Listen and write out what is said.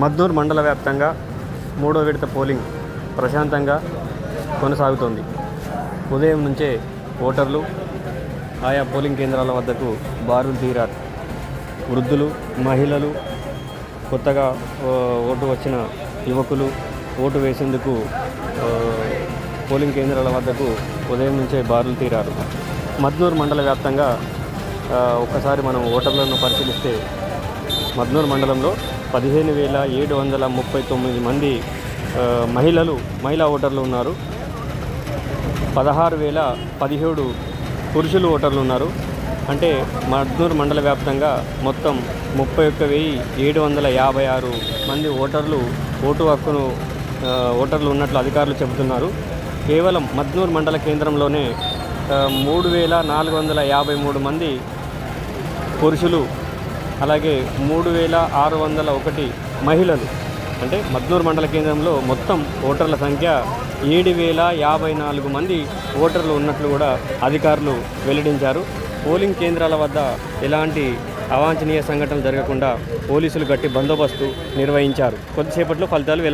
మద్దూరు మండల వ్యాప్తంగా మూడో విడత పోలింగ్ ప్రశాంతంగా కొనసాగుతోంది. ఉదయం నుంచే ఓటర్లు ఆయా పోలింగ్ కేంద్రాల వద్దకు బారులు తీరారు. వృద్ధులు మహిళలు కొత్తగా ఓటు వచ్చిన యువకులు ఓటు వేసేందుకు పోలింగ్ కేంద్రాల వద్దకు ఉదయం నుంచే బారులు తీరారు. మద్నూరు మండల వ్యాప్తంగా ఒక్కసారి మనం ఓటర్లను పరిశీలిస్తే మద్నూరు మండలంలో పదిహేను వేల ఏడు వందల ముప్పై తొమ్మిది మంది మహిళలు మహిళా ఓటర్లు ఉన్నారు. పదహారు వేల పదిహేడు పురుషులు ఓటర్లు ఉన్నారు. అంటే మద్నూరు మండల వ్యాప్తంగా మొత్తం ముప్పై ఒక్క వెయ్యి ఏడు వందల యాభై ఆరు మంది ఓటర్లు ఓటు హక్కును ఓటర్లు ఉన్నట్లు అధికారులు చెబుతున్నారు. కేవలం మద్నూరు మండల కేంద్రంలోనే మూడు వేల నాలుగు వందల యాభై మూడు మంది పురుషులు అలాగే మూడు వేల ఆరు వందల ఒకటి మహిళలు అంటే మద్నూరు మండల కేంద్రంలో మొత్తం ఓటర్ల సంఖ్య ఏడు వేల యాభై నాలుగు మంది ఓటర్లు ఉన్నట్లు కూడా అధికారులు వెల్లడించారు. పోలింగ్ కేంద్రాల వద్ద ఎలాంటి అవాంఛనీయ సంఘటనలు జరగకుండా పోలీసులు గట్టి బందోబస్తు నిర్వహించారు. కొద్దిసేపట్లో ఫలితాలు వెలువ